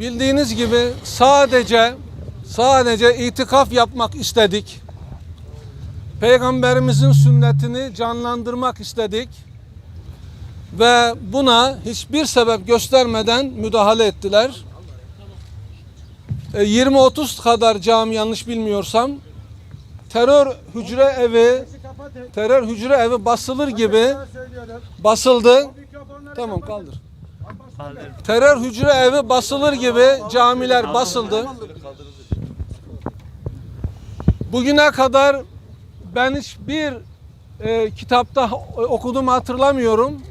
Bildiğiniz gibi sadece sadece itikaf yapmak istedik. Peygamberimizin sünnetini canlandırmak istedik. Ve buna hiçbir sebep göstermeden müdahale ettiler. E, 20-30 kadar cami yanlış bilmiyorsam terör hücre evi terör hücre evi basılır gibi basıldı. Tamam kaldır. Terör hücre evi basılır gibi camiler basıldı. Bugüne kadar ben hiçbir e, kitapta okuduğumu hatırlamıyorum.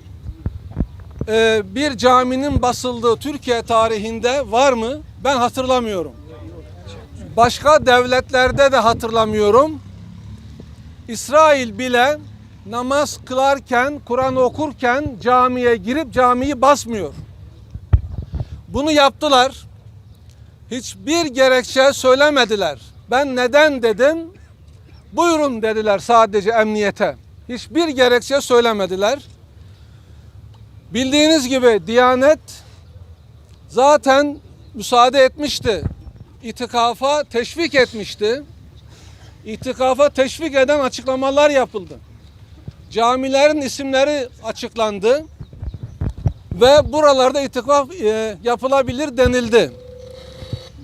E, bir caminin basıldığı Türkiye tarihinde var mı? Ben hatırlamıyorum. Başka devletlerde de hatırlamıyorum. İsrail bile namaz kılarken, Kur'an okurken camiye girip camiyi basmıyor. Bunu yaptılar. Hiçbir gerekçe söylemediler. Ben neden dedim? Buyurun dediler sadece emniyete. Hiçbir gerekçe söylemediler. Bildiğiniz gibi Diyanet zaten müsaade etmişti. İtikafa teşvik etmişti. İtikafa teşvik eden açıklamalar yapıldı. Camilerin isimleri açıklandı ve buralarda itikaf e, yapılabilir denildi.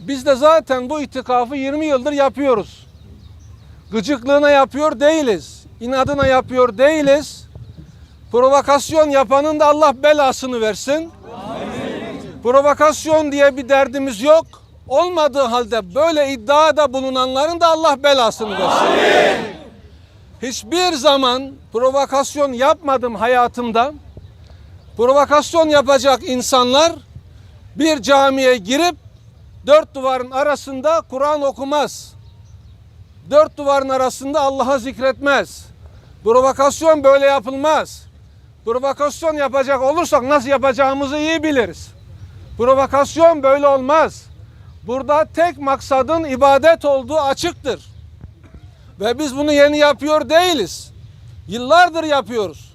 Biz de zaten bu itikafı 20 yıldır yapıyoruz. Gıcıklığına yapıyor değiliz. İnadına yapıyor değiliz. Provokasyon yapanın da Allah belasını versin. Provokasyon diye bir derdimiz yok. Olmadığı halde böyle iddiada bulunanların da Allah belasını versin. Hiçbir zaman provokasyon yapmadım hayatımda. Provokasyon yapacak insanlar bir camiye girip dört duvarın arasında Kur'an okumaz. Dört duvarın arasında Allah'a zikretmez. Provokasyon böyle yapılmaz. Provokasyon yapacak olursak nasıl yapacağımızı iyi biliriz. Provokasyon böyle olmaz. Burada tek maksadın ibadet olduğu açıktır. Ve biz bunu yeni yapıyor değiliz. Yıllardır yapıyoruz.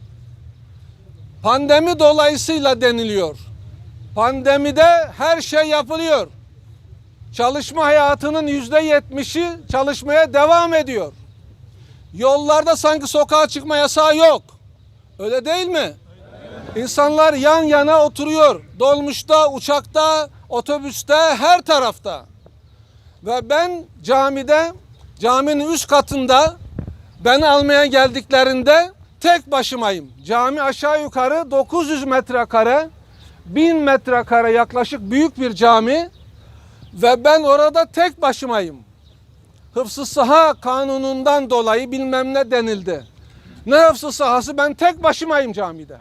Pandemi dolayısıyla deniliyor. Pandemide her şey yapılıyor. Çalışma hayatının yüzde yetmişi çalışmaya devam ediyor. Yollarda sanki sokağa çıkma yasağı yok. Öyle değil mi? İnsanlar yan yana oturuyor. Dolmuşta, uçakta, otobüste, her tarafta. Ve ben camide, caminin üst katında beni almaya geldiklerinde tek başımayım. Cami aşağı yukarı 900 metrekare, 1000 metrekare yaklaşık büyük bir cami ve ben orada tek başımayım. Hıfzı saha kanunundan dolayı bilmem ne denildi. Ne hıfzı sahası ben tek başımayım camide.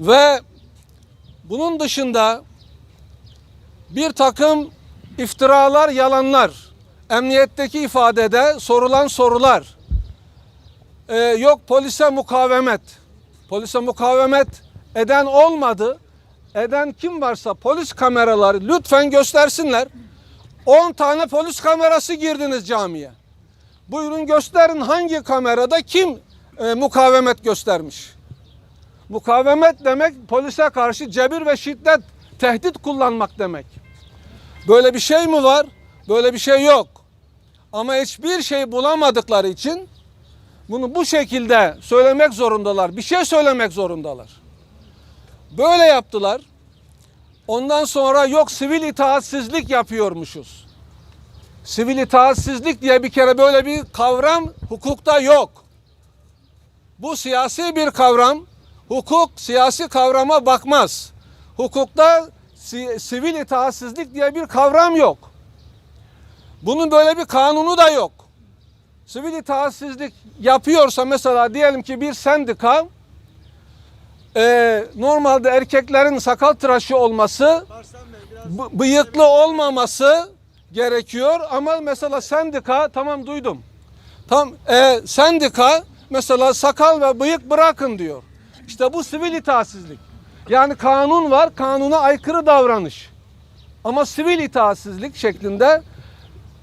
Ve bunun dışında bir takım iftiralar, yalanlar, emniyetteki ifadede sorulan sorular, Ee, yok polise mukavemet, polise mukavemet eden olmadı, eden kim varsa polis kameraları lütfen göstersinler. 10 tane polis kamerası girdiniz camiye. Buyurun gösterin hangi kamerada kim e, mukavemet göstermiş. Mukavemet demek polise karşı cebir ve şiddet, tehdit kullanmak demek. Böyle bir şey mi var? Böyle bir şey yok. Ama hiçbir şey bulamadıkları için bunu bu şekilde söylemek zorundalar. Bir şey söylemek zorundalar. Böyle yaptılar. Ondan sonra yok sivil itaatsizlik yapıyormuşuz. Sivil itaatsizlik diye bir kere böyle bir kavram hukukta yok. Bu siyasi bir kavram. Hukuk siyasi kavrama bakmaz. Hukukta si- sivil itaatsizlik diye bir kavram yok. Bunun böyle bir kanunu da yok. Sivil itaatsizlik yapıyorsa mesela diyelim ki bir sendika e, normalde erkeklerin sakal tıraşı olması bıyıklı olmaması gerekiyor ama mesela sendika tamam duydum. Tam e, sendika mesela sakal ve bıyık bırakın diyor. İşte bu sivil itaatsizlik. Yani kanun var, kanuna aykırı davranış. Ama sivil itaatsizlik şeklinde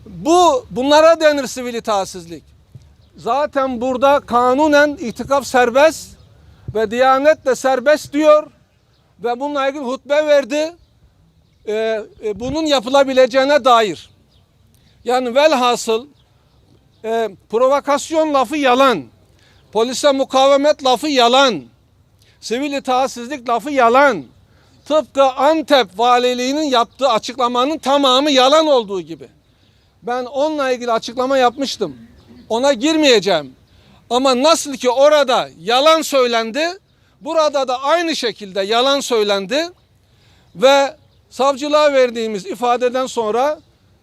bu bunlara denir sivil itaatsizlik. Zaten burada kanunen itikaf serbest ve Diyanet de serbest diyor ve bununla ilgili hutbe verdi. e, e, bunun yapılabileceğine dair. Yani velhasıl e, provokasyon lafı yalan. Polise mukavemet lafı yalan. Sivil itaatsizlik lafı yalan. Tıpkı Antep valiliğinin yaptığı açıklamanın tamamı yalan olduğu gibi. Ben onunla ilgili açıklama yapmıştım. Ona girmeyeceğim. Ama nasıl ki orada yalan söylendi, burada da aynı şekilde yalan söylendi ve savcılığa verdiğimiz ifadeden sonra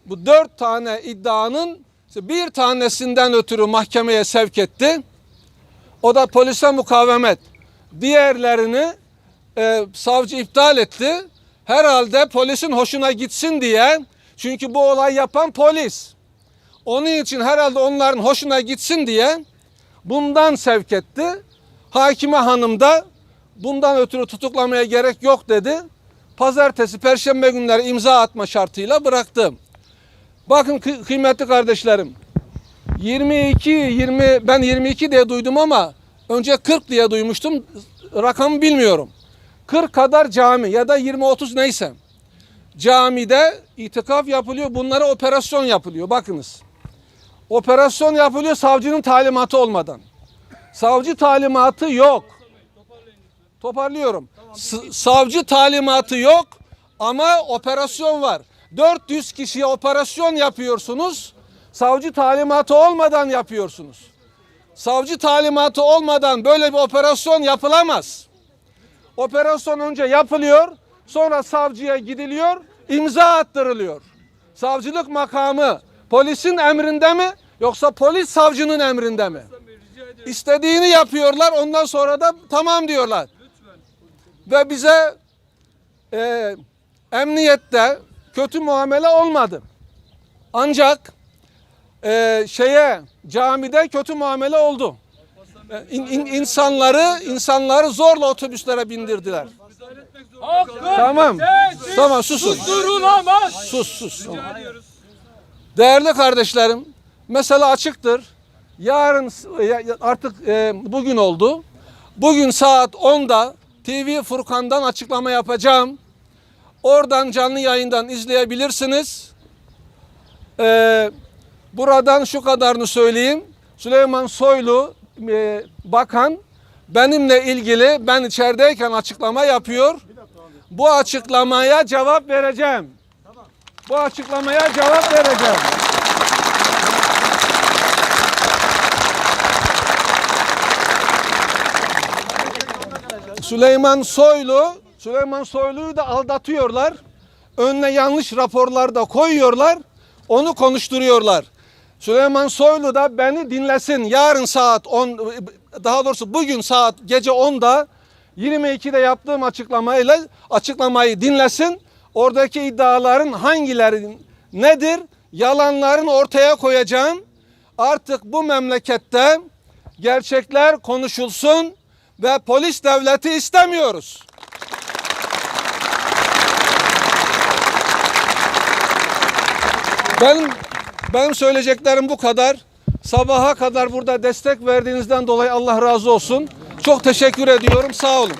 bu dört tane iddianın bir tanesinden ötürü mahkemeye sevk etti. O da polise mukavemet. Diğerlerini e, savcı iptal etti. Herhalde polisin hoşuna gitsin diye. Çünkü bu olay yapan polis. Onun için herhalde onların hoşuna gitsin diye bundan sevk etti. Hakime hanım da bundan ötürü tutuklamaya gerek yok dedi. Pazartesi, perşembe günleri imza atma şartıyla bıraktım. Bakın kı- kıymetli kardeşlerim. 22, 20 ben 22 diye duydum ama önce 40 diye duymuştum. Rakamı bilmiyorum. 40 kadar cami ya da 20-30 neyse. Camide itikaf yapılıyor. Bunlara operasyon yapılıyor. Bakınız. Operasyon yapılıyor savcının talimatı olmadan. Savcı talimatı yok. Toparlıyorum. S- savcı talimatı yok ama operasyon var. 400 kişiye operasyon yapıyorsunuz. Savcı talimatı olmadan yapıyorsunuz. Savcı talimatı olmadan böyle bir operasyon yapılamaz. Operasyon önce yapılıyor, sonra savcıya gidiliyor, imza attırılıyor. Savcılık makamı polisin emrinde mi yoksa polis savcının emrinde mi? İstediğini yapıyorlar, ondan sonra da tamam diyorlar. Ve bize e, emniyette kötü muamele olmadı. Ancak e, şeye camide kötü muamele oldu. E, in- in- insanları insanları zorla otobüslere bindirdiler. Tamam. Tamam susun. Susturulamaz. Sus sus. Değerli kardeşlerim, mesele açıktır. Yarın ya- ya- artık e, bugün oldu. Bugün saat 10'da TV Furkan'dan açıklama yapacağım. Oradan canlı yayından izleyebilirsiniz. Ee, buradan şu kadarını söyleyeyim. Süleyman Soylu e, bakan benimle ilgili ben içerideyken açıklama yapıyor. Bu açıklamaya cevap vereceğim. Bu açıklamaya cevap vereceğim. Süleyman Soylu, Süleyman Soylu'yu da aldatıyorlar. Önüne yanlış raporlar da koyuyorlar. Onu konuşturuyorlar. Süleyman Soylu da beni dinlesin. Yarın saat 10 daha doğrusu bugün saat gece 10'da 22'de yaptığım açıklamayla açıklamayı dinlesin. Oradaki iddiaların hangileri nedir? Yalanların ortaya koyacağım. Artık bu memlekette gerçekler konuşulsun ve polis devleti istemiyoruz. Benim benim söyleyeceklerim bu kadar. Sabaha kadar burada destek verdiğinizden dolayı Allah razı olsun. Çok teşekkür ediyorum. Sağ olun.